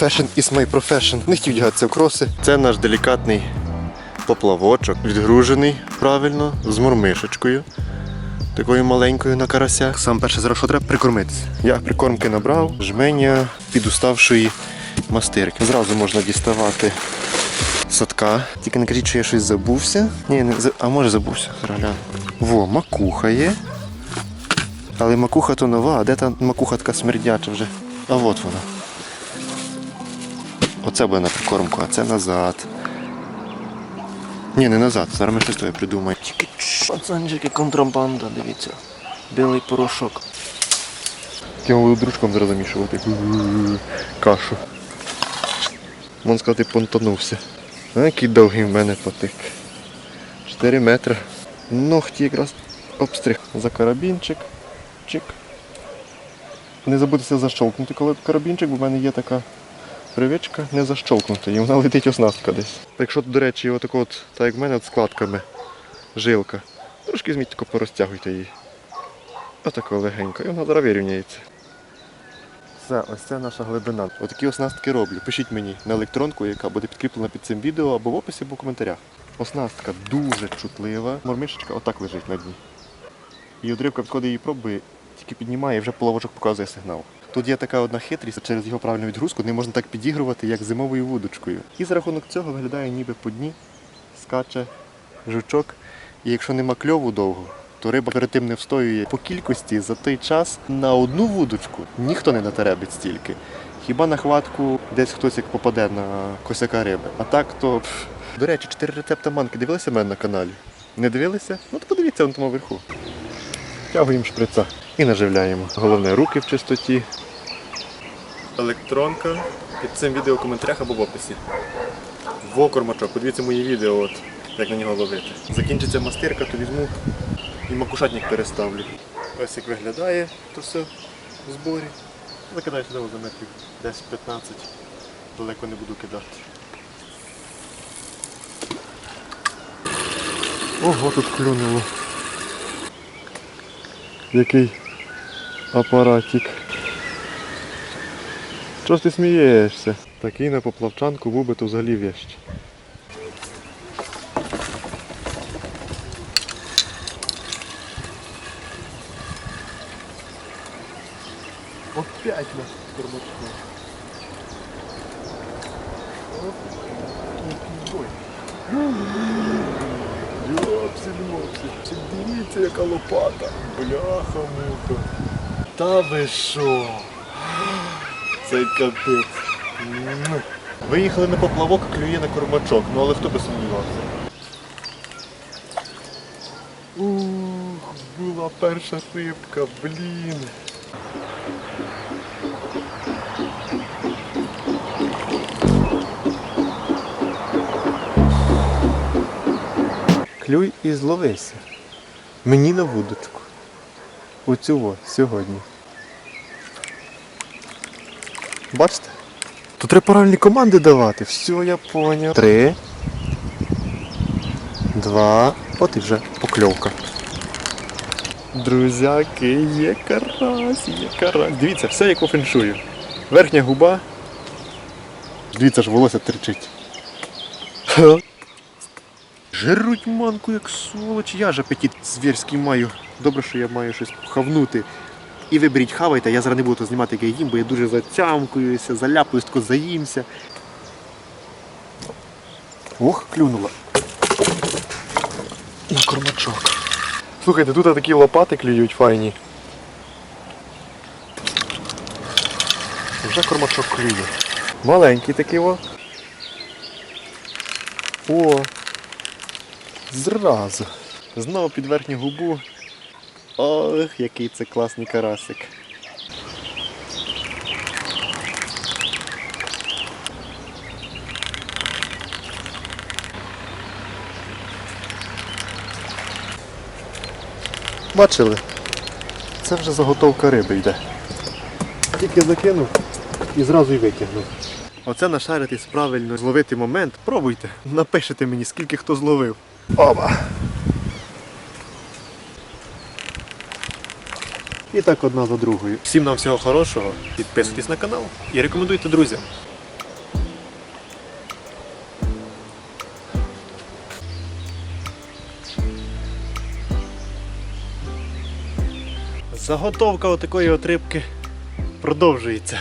Fashion is my profession. Не хотів вдягатися в кроси. Це наш делікатний поплавочок, відгружений правильно, з мурмишечкою. Такою маленькою на карася. Сам перше зараз що треба прикормитися. Я прикормки набрав, жменя підуставшої мастирки. Зразу можна діставати садка. Тільки не кажіть, що я щось забувся. Ні, не, а може забувся. Зараз гляну. Во, макуха є. Але макуха то нова, а де та макуха така смердяча вже? А от вона. Оце буде на прикормку, а це назад. Ні, не назад. Зараз ми щось твоє придумаємо. Тільки пацанчики, контрабанда, дивіться. Білий порошок. Я буду дружком зараз замішувати кашу. Можна сказати, понтонувся. А який довгий в мене потик. 4 метри. Ногті якраз обстриг за карабінчик. Чик. Не забудьте защолкнути, карабінчик, бо в мене є така привичка не защолкнути, і вона летить оснастка десь. Якщо, до речі, отако от, так як в мене, от складками жилка. Трошки візьміть, тако порозтягуйте її. Отако легенько, і вона зараз вирівняється. Все, ось це наша глибина. Отакі оснастки роблю. Пишіть мені на електронку, яка буде підкріплена під цим відео або в описі, або в коментарях. Оснастка дуже чутлива. Мормишечка отак лежить на дні. І одрибка підходить її пробує, тільки піднімає і вже половочок показує сигнал. Тут є така одна хитрість, через його правильну відгрузку не можна так підігрувати, як зимовою вудочкою. І за рахунок цього виглядає ніби по дні, скаче жучок. І якщо нема кльову довго, то риба перед тим не встоює по кількості за той час на одну вудочку ніхто не натеребить стільки. Хіба на хватку десь хтось як попаде на косяка риби. А так то. пф. До речі, чотири рецепти манки дивилися мене на каналі? Не дивилися? Ну то подивіться на тому верху. Тягуємо шприца і наживляємо. Головне руки в чистоті. Електронка під цим відео в коментарях або в описі. Во кормачок, подивіться мої відео, от, як на нього ловити. Закінчиться мастирка, то візьму і макушатник переставлю. Ось як виглядає то все в зборі. Закидаю сюди за метрів 10-15, далеко не буду кидати. Ого, тут клюнуло. Який апаратик. Чого ж ти смієшся? Такий на поплавчанку був би то взагалі вещь. Опять наш кормачок. Йопсі, дивіться, яка лопата. Бляха муха. Та ви що? Це капець. Виїхали на поплавок, клює на кормачок, ну але хто би сумнівався. Ух, була перша рибка, блін. Клюй і зловися. Мені на вудочку. Оцю сьогодні. Бачите? Тут треба правильні команди давати. Все, я поняв. Три. Два. От і вже покльовка. Друзяки, є карась, є карась. Дивіться, все як по феншую. Верхня губа. Дивіться ж, волосся терчить. Жируть манку, як сволоч. Я ж апетит звірський маю. Добре, що я маю щось хавнути. І ви беріть, хавайте, я зараз не буду знімати, як я їм, бо я дуже затямкуюся, заляпуюсь, тако заїмся. Ох, клюнула. На кормачок. Слухайте, тут такі лопати клюють файні. Вже кормачок клює. Маленький такий о. О. Зразу. Знову під верхню губу. Ох, який це класний карасик. Бачили? Це вже заготовка риби йде. Тільки закинув і зразу й витягнув. Оце нашаритись правильно зловити момент. Пробуйте. Напишете мені, скільки хто зловив. Оба! І так одна за другою. Всім нам всього хорошого. Підписуйтесь на канал і рекомендуйте друзям. Заготовка отакої от рибки продовжується.